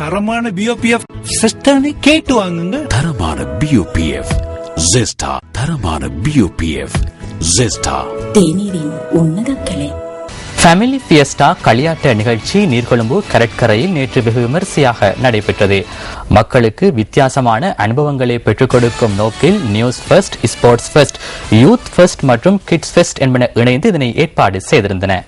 தரமான பிஓபிஎஃப் சிஸ்டர்னு கேட்டு வாங்குங்க. தரமான பியூபிஎஃப் ஜெஸ்டா தரமான பியூபிஎஃப் ஜெஸ்டா தேநீரின் உன்னத கிளை. ஃபேமிலி ஃபியஸ்டா களியாட்ட நிகழ்ச்சி நீர்கொழும்பு கடற்கரையில் நேற்று வெகு விமரிசையாக நடைபெற்றது. மக்களுக்கு வித்தியாசமான அனுபவங்களை பெற்றுக் கொடுக்கும் நோக்கில் news first sports first youth first மற்றும் கிட்ஸ் ஃபெஸ்ட் என்பன இணைந்து இதனை ஏற்பாடு செய்திருந்தன.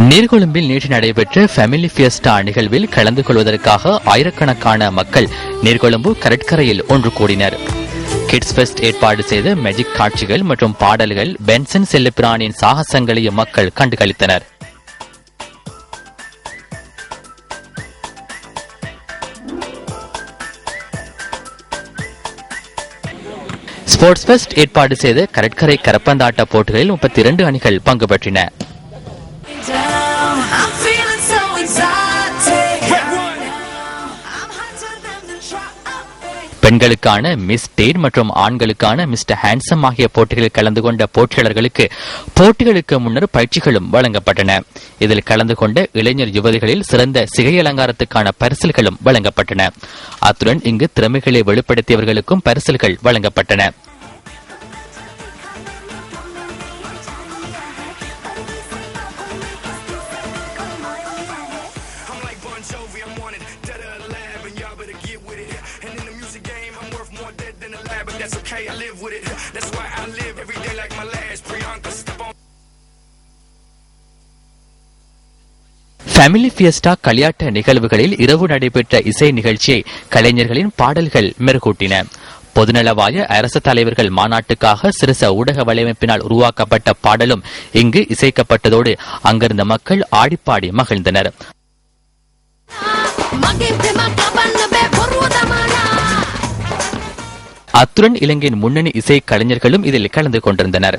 நீர்கொழும்பில் நேற்று நடைபெற்ற ஃபேமிலி ஃபியஸ்டா நிகழ்வில் கலந்து கொள்வதற்காக ஆயிரக்கணக்கான மக்கள் நீர்கொழும்பு கடற்கரையில் ஒன்று கூடினர். கிட்ஸ் ஃபெஸ்ட் ஏற்பாடு செய்த மேஜிக் காட்சிகள் மற்றும் பாடல்கள் பென்சன் செல்லப்பிரானின் சாகசங்களையும் மக்கள் கண்டுகளித்தனர். ஸ்போர்ட்ஸ் ஃபெஸ்ட் ஏற்பாடு செய்த கடற்கரை கரப்பந்தாட்ட போட்டிகளில் முப்பத்தி இரண்டு அணிகள் பங்கு பெற்றின. பெண்களுக்கான மிஸ் டேட் மற்றும் ஆண்களுக்கான மிஸ்டர் ஹேண்ட்ஸம் ஆகிய போட்டிகளில் கலந்து கொண்ட போட்டியாளர்களுக்கு போட்டிகளுக்கு முன்னர் பயிற்சிகளும் வழங்கப்பட்டன. இதில் கலந்து கொண்ட இளைஞர் யுவதிகளில் சிறந்த சிகை அலங்காரத்துக்கான பரிசில்களும் வழங்கப்பட்டன. அத்துடன் இங்கு திறமைகளை வெளிப்படுத்தியவர்களுக்கும் பரிசில்கள் வழங்கப்பட்டன. Wanted dead alive, that's okay, I live with it. That's why I live every day like my last. Priyanka, step on. Family fiesta களியாட்ட நிகழ்வுகளில் இரவு நடைபெற்ற இசை நிகழ்ச்சியை கலைஞர்களின் பாடல்கள் மெருகூட்டின பொதுநலவாய அரசு தலைவர்கள் மாநாட்டுக்காக சிறுச ஊடக வலையமைப்பினால் உருவாக்கப்பட்ட பாடலும் இங்கு இசைக்கப்பட்டதோடு அங்கிருந்த மக்கள் ஆடிப்பாடி மகிழ்ந்தனர் அத்துடன் இலங்கையின் முன்னணி இசை கலைஞர்களும் இதில் கலந்து கொண்டிருந்தனர்.